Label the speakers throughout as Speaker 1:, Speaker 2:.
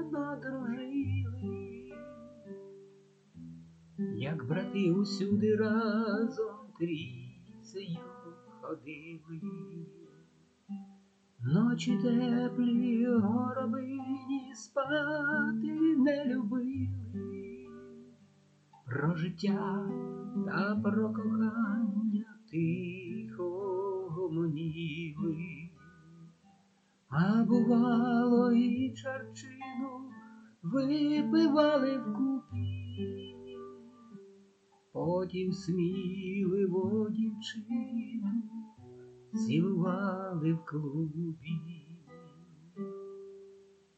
Speaker 1: давно дружили, як брати усюди разом трійцею ходили. Ночі теплі горобині спати не любили, про життя та про кохання тихо а бувало і чарчину випивали вкупі, потім сміливо дівчину цілували в клубі.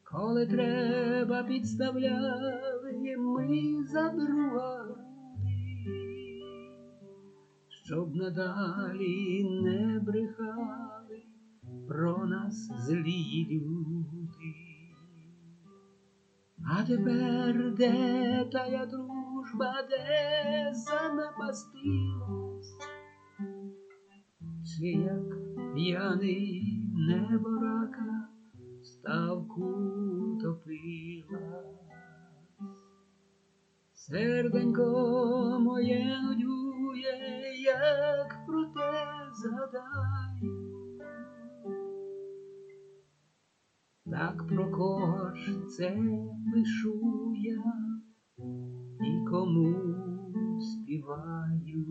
Speaker 1: Коли треба, підставляли ми за друга груди, щоб надалі не брехали про нас злі люди. А тепер де тая дружба, де занапастилась, чи як п'яний неборака ставку топилась. Серденько моє нудює, як про те згадаю. Так про кого ж це пишу я і кому співаю.